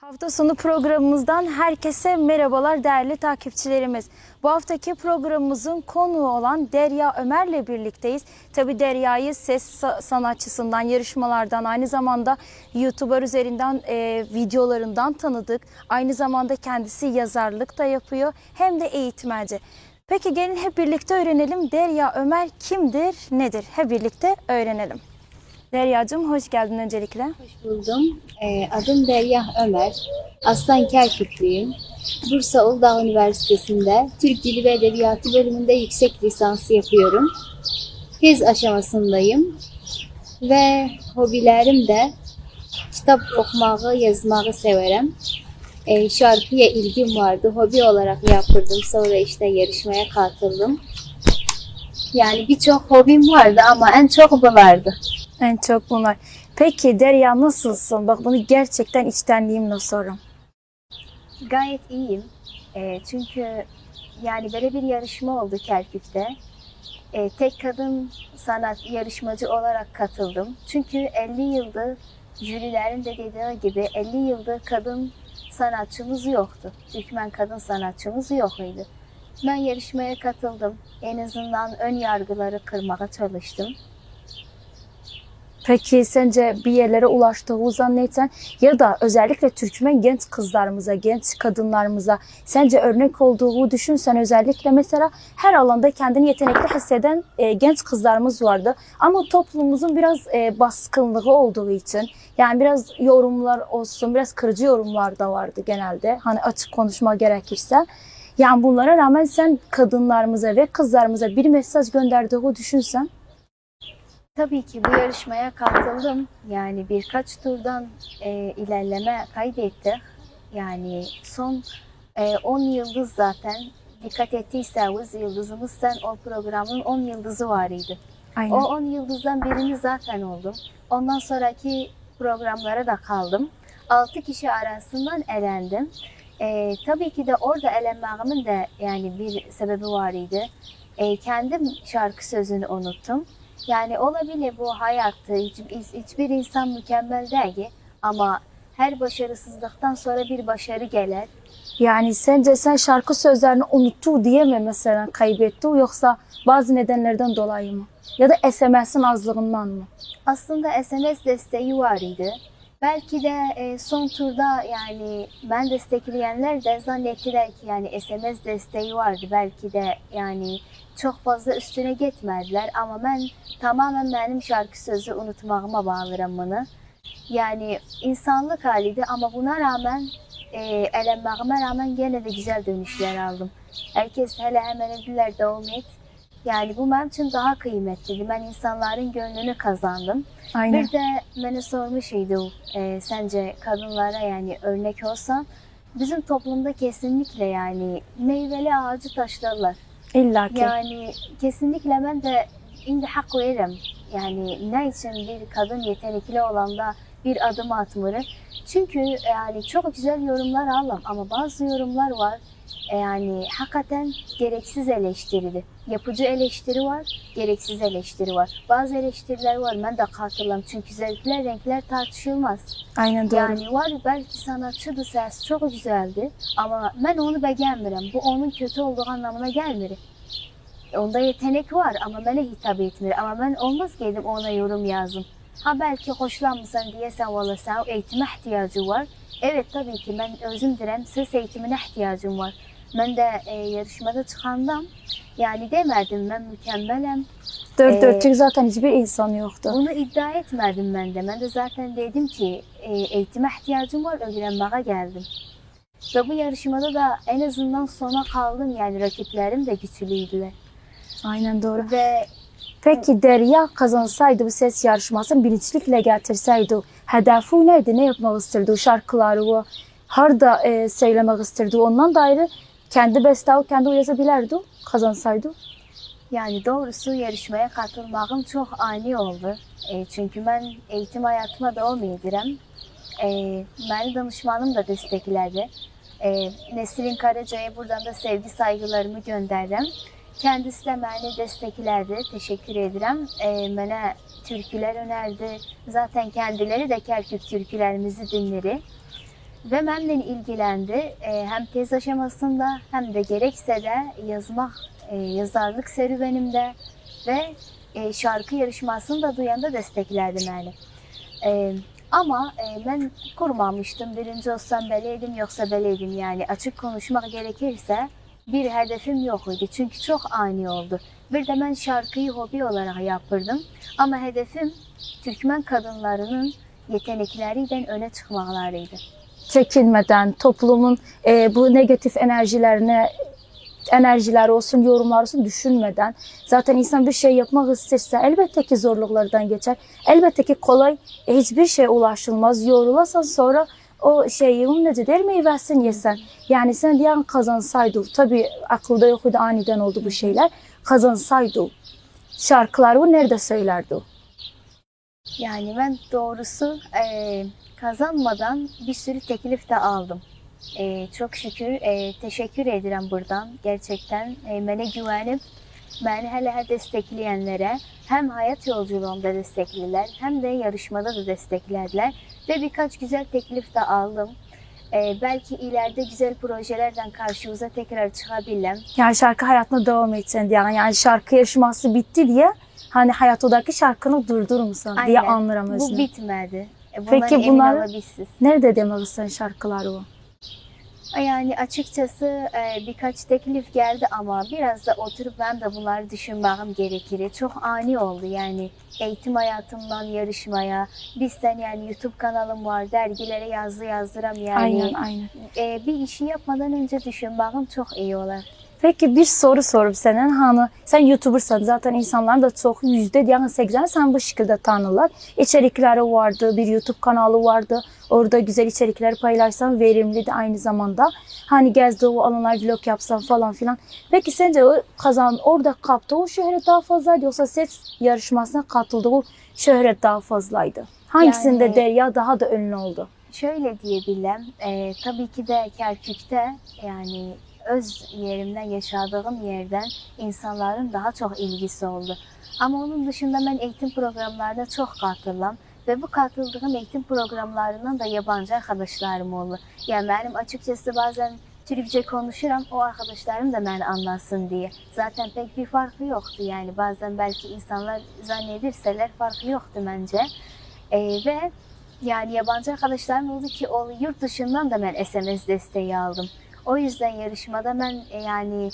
Hafta sonu programımızdan herkese merhabalar değerli takipçilerimiz. Bu haftaki programımızın konuğu olan Derya Ömer'le birlikteyiz. Tabi Derya'yı ses sa- sanatçısından, yarışmalardan, aynı zamanda YouTuber üzerinden e, videolarından tanıdık. Aynı zamanda kendisi yazarlık da yapıyor hem de eğitmenci. Peki gelin hep birlikte öğrenelim Derya Ömer kimdir, nedir? Hep birlikte öğrenelim. Derya'cığım hoş geldin öncelikle. Hoş buldum. Ee, adım Derya Ömer. Aslan Kerküklüyüm. Bursa Uludağ Üniversitesi'nde Türk Dili ve Edebiyatı bölümünde yüksek lisansı yapıyorum. Tez aşamasındayım. Ve hobilerim de kitap okumağı, yazmağı severim. Ee, şarkıya ilgim vardı. Hobi olarak yapırdım. Sonra işte yarışmaya katıldım. Yani birçok hobim vardı ama en çok bu vardı. En çok bunlar. Peki Derya nasılsın? Bak bunu gerçekten içtenliğimle sorum. Gayet iyiyim. Eee, çünkü yani böyle bir yarışma oldu Kerkük'te. Eee, tek kadın sanat yarışmacı olarak katıldım. Çünkü 50 yıldır jürilerin de dediği gibi 50 yıldır kadın sanatçımız yoktu. Türkmen kadın sanatçımız yok idi. Ben yarışmaya katıldım. En azından ön yargıları kırmaya çalıştım. Peki sence bir yerlere ulaştığını zannetsen ya da özellikle Türkmen genç kızlarımıza, genç kadınlarımıza sence örnek olduğunu düşünsen özellikle mesela her alanda kendini yetenekli hisseden e, genç kızlarımız vardı. Ama toplumumuzun biraz e, baskınlığı olduğu için yani biraz yorumlar olsun, biraz kırıcı yorumlar da vardı genelde. Hani açık konuşma gerekirse. Yani bunlara rağmen sen kadınlarımıza ve kızlarımıza bir mesaj gönderdiğini düşünsen Tabii ki bu yarışmaya katıldım. Yani birkaç turdan e, ilerleme kaydettik. Yani son e, 10 yıldız zaten. Dikkat ettiyseniz yıldızımız sen o programın 10 yıldızı var idi. Aynen. O 10 yıldızdan birini zaten oldum. Ondan sonraki programlara da kaldım. 6 kişi arasından elendim. E, tabii ki de orada elenmemin de yani bir sebebi var idi. E, kendim şarkı sözünü unuttum. Yani olabilir bu hayatta hiç, hiçbir insan mükemmel değil ama her başarısızlıktan sonra bir başarı gelir. Yani sence sen şarkı sözlerini unuttu diye mi mesela kaybetti yoksa bazı nedenlerden dolayı mı? Ya da SMS'in azlığından mı? Aslında SMS desteği var idi. Belki de e, son turda yani ben destekleyenler de zannettiler ki yani SMS desteği vardı. Belki de yani çok fazla üstüne gitmediler ama ben tamamen benim şarkı sözü unutmağıma bağlarım bunu. Yani insanlık haliydi ama buna rağmen e, elenmağıma rağmen gene de güzel dönüşler aldım. Herkes hele hemen dediler devam et. Yani bu benim için daha kıymetliydi. Ben insanların gönlünü kazandım. Aynen. Bir de bana sormuş idi e, sence kadınlara yani örnek olsan bizim toplumda kesinlikle yani meyveli ağacı taşlarlar. İlla ki. Yani kesinlikle ben de indi hak veririm. Yani ne için bir kadın yetenekli olanda bir adım atmalı. Çünkü yani çok güzel yorumlar aldım ama bazı yorumlar var. E, Yani hakikaten gereksiz eleştirili. Yapıcı eleştiri var, gereksiz eleştiri var. Bazı eleştiriler var, ben de katılıyorum. Çünkü zevkler, renkler tartışılmaz. Aynen doğru. Yani var belki sanatçıdı ses çok güzeldi ama ben onu beğenmirəm. Bu onun kötü olduğu anlamına gelmir. Onda yetenek var ama bana hitap etmir. Ama ben olmaz geldim ona yorum yazım. Ha belki hoşlanmısan diyesen valla sen eğitime ihtiyacı var. Evet tabii ki ben özüm direm ses eğitimine ihtiyacım var. Ben de e, yarışmada çıkandan yani demedim ben mükemmelem. Dört Ee, dörtlük zaten hiçbir insan yoktu. Bunu iddia etmedim ben de. Ben de zaten dedim ki e, eğitime ihtiyacım var, öğrenmeye geldim. Ve bu yarışmada da en azından sona kaldım yani rakiplerim de güçlüydüler. Aynen doğru. Ve Peki Derya kazansaydı bu ses yarışmasını birincilikle getirseydi hedefi neydi? Ne yapmak isterdi? Şarkıları o harda e, söylemek isterdi. Ondan da ayrı kendi beste kendi yazabilirdi kazansaydı. yani doğrusu yarışmaya katılmağım çok ani oldu. E, çünkü ben eğitim hayatıma devam edirəm. E, beni danışmanım da destekledi. E, Nesrin Karaca'ya buradan da sevgi saygılarımı gönderirəm. Kendisi de beni desteklerdi. Teşekkür ederim. E, bana türküler önerdi. Zaten kendileri de Kerkük türkülerimizi dinleri. ve benimle ilgilendi. E, hem tez aşamasında hem de gerekse de yazma, e, yazarlık serüvenimde ve e, şarkı yarışmasını da duyanda desteklerdi beni. E, ama e, ben kurmamıştım. Birinci olsam beleydim yoksa beleydim. Yani açık konuşmak gerekirse bir hedefim yok idi. Çünkü çok ani oldu. Bir de ben şarkıyı hobi olarak yapırdım. Ama hedefim Türkmen kadınlarının yetenekleriyle öne çıkmalarıydı. çekilmeden toplumun e, bu negatif enerjilerine enerjiler olsun, yorumlar olsun düşünmeden zaten insan bir şey yapmak isterse elbette ki zorluklardan geçer. Elbette ki kolay e, hiçbir şey ulaşılmaz. Yorulasan sonra o şeyi necə deyir meyvəsini yesen. Yani sen diyen kazansaydı tabii akılda yok aniden oldu bu şeyler. Kazansaydı şarkıları nerede söylerdi? Yani ben doğrusu e, kazanmadan bir sürü teklif de aldım. E, çok şükür e, teşekkür ederim buradan. Gerçekten e, bana güvenip hele destekleyenlere hem hayat yolculuğumda desteklediler hem de yarışmada da desteklediler. Ve birkaç güzel teklif de aldım. E, belki ileride güzel projelerden karşımıza tekrar çıkabilirim. Yani şarkı hayatına devam edeceksin diye. Yani şarkı yarışması bitti diye hani hayatodaki şarkını durdurmuşsun diye anlarım Bu özünü. bitmedi. E, bundan Peki bunlar-. Nerede demek istiyorsun şarkıları o? Yani açıkçası e, birkaç teklif geldi ama biraz da oturup ben de bunları düşünmem gerekir. Çok ani oldu yani eğitim hayatımdan yarışmaya, bizden yani YouTube kanalım var, dergilere yazı yazdıram yani. Aynen aynen. E, bir işi yapmadan önce düşünmem çok iyi olur. Peki bir soru sorup senin hani sen YouTubersan zaten insanların da çok yüzde yani 80 sen bu şekilde tanırlar. İçerikleri vardı, bir YouTube kanalı vardı. Orada güzel içerikler paylaşsan verimli de aynı zamanda. Hani gezdiği alanlar vlog yapsan falan filan. Peki sence o kazan orada kaptığı o şöhret daha fazlaydı yoksa ses yarışmasına katıldığı o şöhret daha fazlaydı? Hangisinde Yani- Derya daha da ünlü oldu? Şöyle diyebilirim, e, tabii ki de Kerkük'te yani öz yerimden, yaşadığım yerden insanların daha çok ilgisi oldu. Ama onun dışında ben eğitim programlarına çok katıldım. Ve bu katıldığım eğitim programlarından da yabancı arkadaşlarım oldu. Yani benim açıkçası bazen Türkçe konuşurum, o arkadaşlarım da beni anlasın diye. Zaten pek bir farkı yoktu yani. Bazen belki insanlar zannedirseler farkı yoktu bence. E, ve yani yabancı arkadaşlarım oldu ki o yurt dışından da ben SMS desteği aldım. O yüzden yarışmada ben e, yani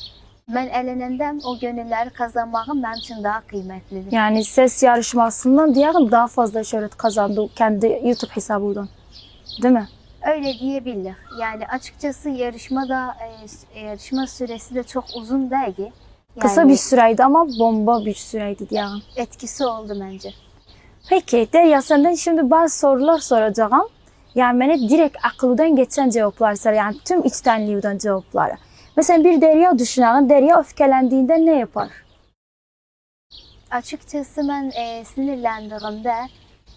ben elenenden o gönülleri kazanmağım benim için daha kıymetlidir. Yani ses yarışmasından diyelim daha fazla şöhret kazandı kendi YouTube hesabından. Değil mi? Öyle diyebilirim. Yani açıkçası yarışmada e, s- yarışma süresi de çok uzun değil. Yani Kısa bir süreydi ama bomba bir süreydi diyelim. etkisi oldu bence. Peki Derya senden şimdi bazı sorular soracağım. Yani bana direkt akıldan geçen cevaplar sor. Yani tüm içtenliğinden cevapları. Mesela bir Derya düşünelim. Derya öfkelendiğinde ne yapar? Açıkçası ben e, sinirlendiğimde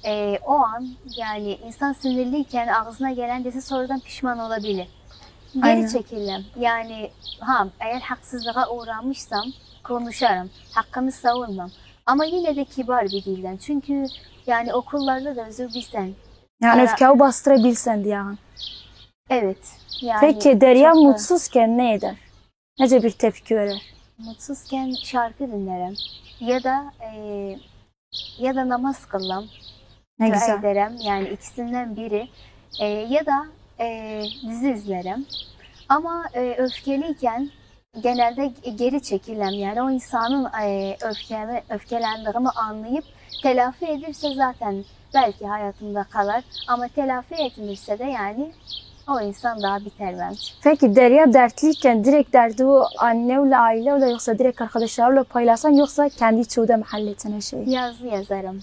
e, o an yani insan sinirliyken ağzına gelen dese sonradan pişman olabilir. Geri Aynen. çekilirim. Yani ha eğer haksızlığa uğramışsam konuşarım. Hakkımı savunmam. Ama yine de kibar bir dilden. Çünkü yani okullarda da özür bilsen. Yani öfkeyi bastırabilsen diyelim. Evet. Yani Peki Derya çok da mutsuzken ne eder? Nece bir tepki verir? mutsuzken şarkı dinlerim. Ya da e, ya da namaz kılırım. Ne dua güzel. ederim. Yani ikisinden biri. E, ya da e, dizi izlerim. Ama e, öfkeliyken genelde geri çekilem. Yani o insanın e, öfkeme, öfkelendiğimi anlayıp telafi edirse zaten belki hayatımda kalır. Ama telafi etmirse de yani o insan daha biter bence. Peki Derya dertliyken direkt derdi o anneyle aileyle yoksa direkt arkadaşlarla paylaşsan yoksa kendi içinde mi halletsen her şeyi? Yazı yazarım.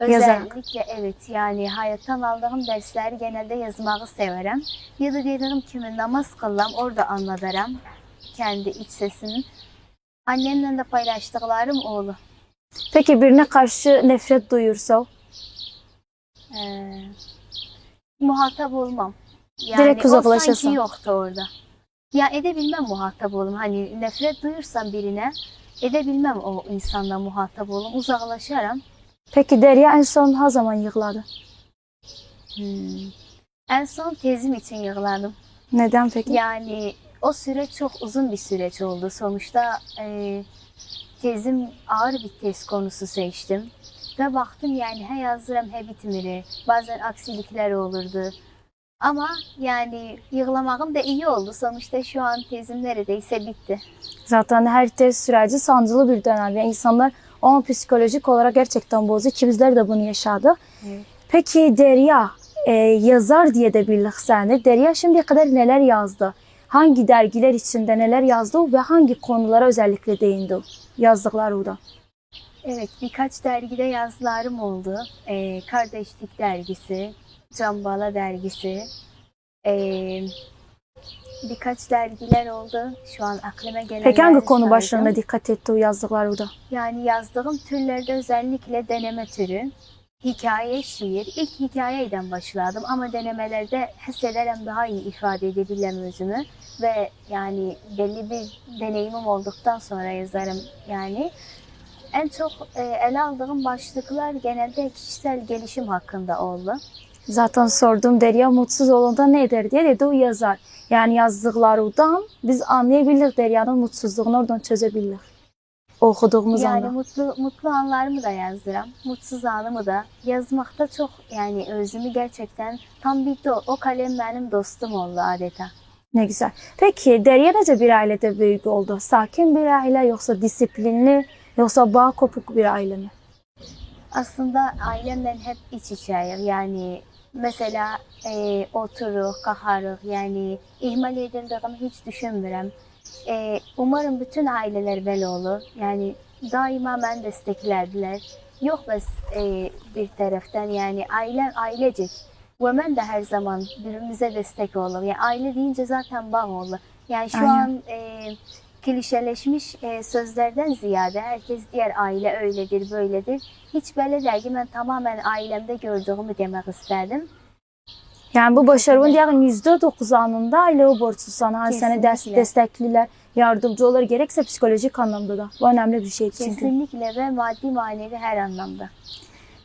Özellikle evet yani hayattan aldığım dersleri genelde yazmayı severim. Ya da diyelim kimi namaz kılam orada anlatırım kendi iç sesini. Annemle de paylaştıklarım oğlu. Peki birine karşı nefret duyursa Ee, muhatap olmam. Yani Direkt o uzaklaşırsın. sanki yoktu orada. Ya edebilmem muhatap olum. Hani nefret duyursam birine edebilmem o insanla muhatap olum. Uzaklaşarım. Peki Derya en son ne zaman yıkladı? Hmm. En son tezim için yığladım. Neden peki? Yani o süreç çok uzun bir süreç oldu. Sonuçta e, tezim ağır bir tez konusu seçtim. Ve baktım yani he yazdıram he bitmiri. Bazen aksilikler olurdu. Ama yani yığlamağım da iyi oldu. Sonuçta şu an tezim neredeyse bitti. Zaten her test süreci sancılı bir dönem. Yani insanlar o an psikolojik olarak gerçekten bozuyor ki bizler de bunu yaşadık. Evet. Peki Derya e, yazar diye de bildik seni. Derya şimdiye kadar neler yazdı? Hangi dergiler içinde neler yazdı ve hangi konulara özellikle değindi yazdıkları da? Evet, birkaç dergide yazılarım oldu. Ee, Kardeşlik dergisi, Cambala dergisi, ee, birkaç dergiler oldu. Şu an aklıma gelenleri Peki hangi konu başlarına dikkat etti o yazdıkları da? Yani yazdığım türlerde özellikle deneme türü, hikaye, şiir. İlk hikayeyden başladım ama denemelerde hissederim daha iyi ifade edebilirim özümü. Ve yani belli bir deneyimim olduktan sonra yazarım yani. En çok e, ele aldığım başlıklar genelde kişisel gelişim hakkında oldu. Zaten sordum Derya mutsuz olanda ne eder diye dedi o yazar. Yani yazdıklarından biz anlayabilir Derya'nın mutsuzluğunu oradan çözebildik. Okuduğumuz Yani anda. mutlu mutlu anlarımı da yazdıram, mutsuz anımı da yazmakta çok yani özümü gerçekten tam bir do o kalem benim dostum oldu adeta. Ne güzel. Peki Derya nece bir ailede büyük oldu? Sakin bir aile yoksa disiplinli yoksa bağ kopuk bir aile mi? Aslında ailemle hep iç içeyik. Yani mesela e, oturuq, qaxarıq, yani ihmal edildiğimi hiç düşünmürəm. E, umarım bütün aileler belə olur. Yani daima mən desteklerdiler. Yok bes e, bir taraftan yani aile ailecek. Ve ben de her zaman birbirimize destek olur. Yani aile deyince zaten bağ olur. Yani şu Aynen. an e, klişeleşmiş e, sözlerden ziyade herkes diğer aile öyledir, böyledir. Hiç belə deyil ki, mən tamamen ailemde gördüğümü demek isterdim. Yani bu başarının diyelim %9 anında aile o borçlu sana. Hani seni Kesinlikle. destekliler, yardımcı olur gerekse psikolojik anlamda da. Bu önemli bir şey çünkü. Kesinlikle ve maddi manevi her anlamda.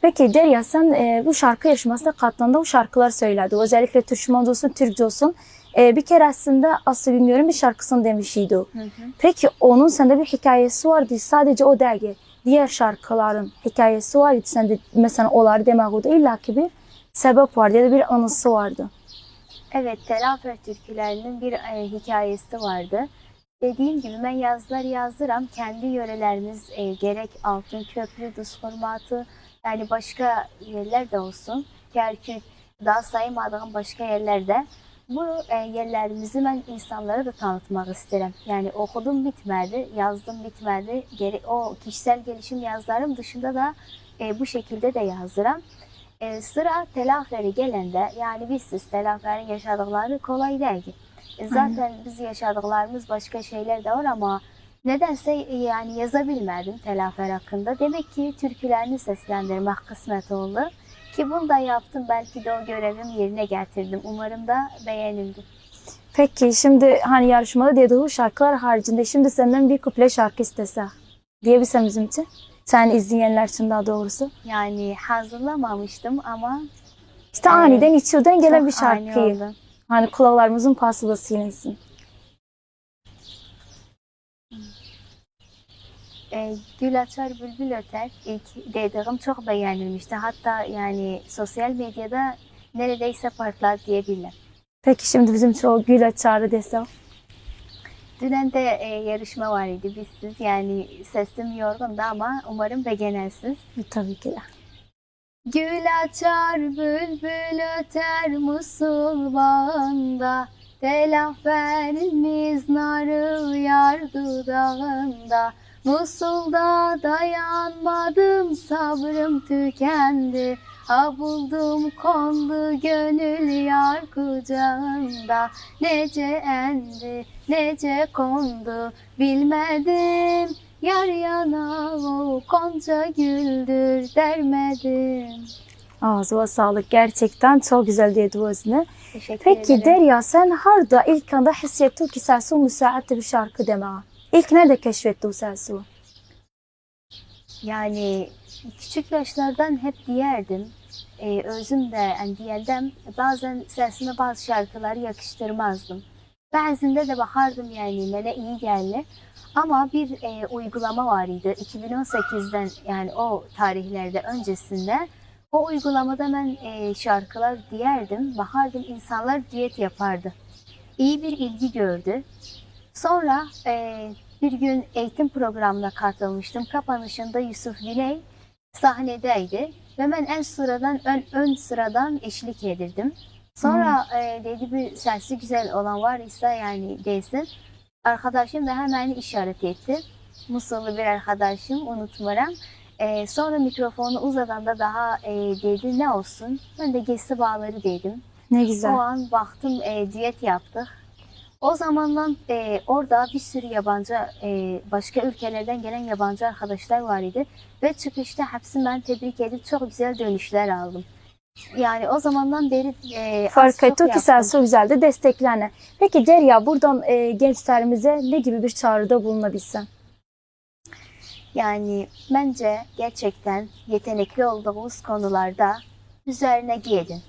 Peki Derya sen e, bu şarkı yarışmasına katıldığında o şarkılar söyledi. Özellikle Türkmence olsun, Türkçe olsun. E, bir keresinde Aslı Güngör'ün bir şarkısını demişiydi o. Hı hı. Peki onun sende bir hikayesi vardı. Sadece o değil. Diğer şarkıların hikayesi vardı. Sende mesela onları demek o da illaki bir sebep vardı ya da bir anısı vardı. Evet, Telafer türkülerinin bir e, hikayesi vardı. Dediğim gibi ben yazılar yazdıram. Kendi yörelerimiz e, gerek Altın Köprü, Duzhurmatı yani başka yerler de olsun. Kerkük, daha saymadığım başka yerlerde. Bu e, yerlerimizi ben insanlara da tanıtmak isterim. Yani okudum bitmedi, yazdım bitmedi. Geri, o kişisel gelişim yazılarım dışında da e, bu şekilde de yazdıram. E, sıra telaferi gelende yani biz siz telaferin yaşadıkları kolay değil. E, zaten biz yaşadıklarımız başka şeyler de var ama nedense yani yazabilmedim telafer hakkında. Demek ki türkülerini seslendirmek kısmet oldu. Ki bunu da yaptım. Belki de o görevimi yerine getirdim. Umarım da beğenildi. Peki şimdi hani yarışmada dediği şarkılar haricinde şimdi senden bir kuple şarkı istesek diyebilsem bizim için. Sen izleyenler için daha doğrusu. Yani hazırlamamıştım ama İşte aniden içiyordan gelen bir şarkıyı. Hani kulaklarımızın paslı da silinsin. Gül açar bülbül öter ilk dediğim çok beğenilmişti. Hatta yani sosyal medyada neredeyse patladı diyebilirim. Peki şimdi bizim o gül açarı desem. Dünen de e, yarışma var idi bizsiz. Yani sesim yorgundu ama umarım beğenirsiniz. Tabii ki de. Gül açar bülbül öter musul bağında Telaferimiz narı yar dudağında Musul'da dayanmadım sabrım tükendi Ha buldum kondu gönül yar kucağında Nece endi nece kondu bilmedim Yar yana o konca güldür dermedim. Ağzına sağlık. Gerçekten çok güzel dedi özüne. Teşekkür Peki ederim. Derya sen harda ilk anda hissettin ki sesi müsaitti bir şarkı deme. İlk nerede keşfetti o sesi? Yani küçük yaşlardan hep diyerdim. e, özüm de yani diyeldim bazen sesime bazı şarkıları yakıştırmazdım. Bazında da bakardım yani bana iyi geldi. Ama bir e, uygulama var idi 2018'den yani o tarihlerde öncesinde. O uygulamada ben e, şarkılar diyerdim, bakardım insanlar düet yapardı. İyi bir ilgi gördü. Sonra e, bir gün eğitim programına katılmıştım. Kapanışında Yusuf Güney sahnedeydi ve ben en sıradan ön, ön sıradan eşlik edirdim. Sonra e, dedi bir sesi güzel olan var ise yani desin. Arkadaşım da hemen işaret etti. Musullu bir arkadaşım unutmaram. E, sonra mikrofonu uzadanda daha e, dedi ne olsun. Ben de gesi bağları dedim. Ne O güzel. an baktım e, diyet yaptık. O zamandan e, orada bir sürü yabancı, e, başka ülkelerden gelen yabancı arkadaşlar var idi. Ve çıkışta hepsini ben tebrik edip çok güzel dönüşler aldım. Yani o zamandan beri e, Fark ettik ki sen çok güzel de desteklerine. Peki Derya buradan e, gençlerimize ne gibi bir çağrıda bulunabilsen? Yani bence gerçekten yetenekli olduğumuz konularda üzerine gidin.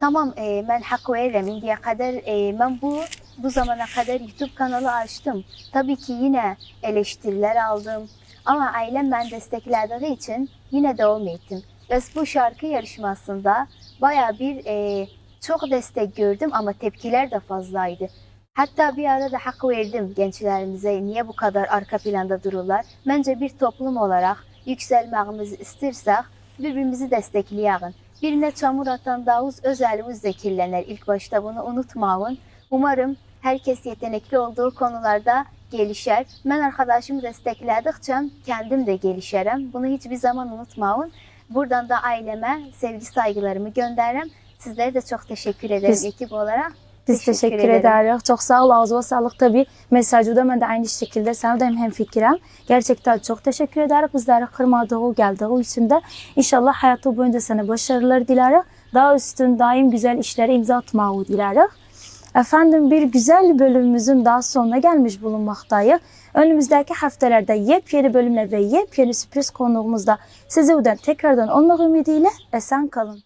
Tamam e, ben hak veririm. Şimdiye kadar e, ben bu bu zamana kadar YouTube kanalı açtım. Tabii ki yine eleştiriler aldım. Ama ailem ben desteklediği için yine devam ettim. Ve bu şarkı yarışmasında baya bir e, çok destek gördüm ama tepkiler de fazlaydı. Hatta bir ara da hak verdim gençlerimize niye bu kadar arka planda dururlar. Bence bir toplum olarak yükselmemizi istirsek birbirimizi destekleyelim. Birine çamur atan Davuz özelimiz kirlenir. İlk başta bunu unutmayın. Umarım herkes yetenekli olduğu konularda gelişer. Ben arkadaşımı destekledikçe kendim de gelişerim. Bunu hiçbir zaman unutmayın. Buradan da aileme sevgi saygılarımı gönderirim. Sizlere de çok teşekkür ederim Biz- ekip olarak. Biz Teşekkür teşekkür, ederiz. Çok sağ ol. Ağzına sağlık tabii. Mesajı da ben de aynı şekilde sana da hem fikirem. Gerçekten çok teşekkür ederiz. Bizleri kırmadığı, geldiği için de inşallah hayatı boyunca sana başarılar dileriz. Daha üstün daim güzel işlere imza atmayı dileriz. Efendim bir güzel bölümümüzün daha sonuna gelmiş bulunmaktayız. Önümüzdeki haftalarda yepyeni bölümle ve yepyeni sürpriz konuğumuzda sizi buradan tekrardan olmak ümidiyle esen kalın.